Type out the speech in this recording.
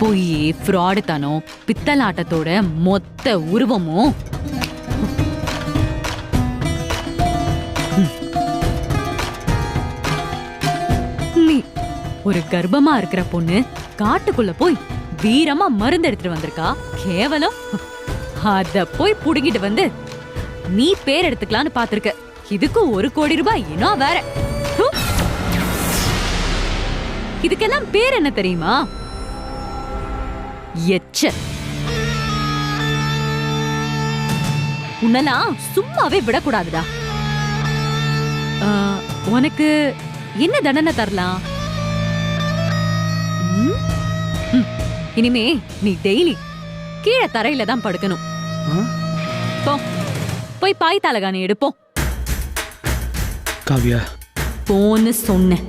போய் ஃப்ராடுத்தனம் பித்தலாட்டத்தோட மொத்த உருவமும். நீ ஒரு கர்ப்பமா இருக்கிற பொண்ணு காட்டுக்குள்ள போய் வீரமா மருந்து எடுத்துட்டு வந்திருக்கா? கேவலம். அத போய் புடுங்கிட்டு வந்து நீ பேர் எடுத்துக்கலான்னு பாத்திருக்க. இதுக்கு ஒரு கோடி ரூபாய் இன்னும் வேற. இதுக்கெல்லாம் பேர் என்ன தெரியுமா? எச்ச உன்னெல்லாம் சும்மாவே விடக்கூடாதுடா. உனக்கு என்ன தண்டனை தரலாம்? இனிமே நீ டெய்லி கீழே தரையில தான் படுக்கணும். போய் பாய் தலகாணி எடுப்போம். காவியா. போன்னு சொன்னேன்.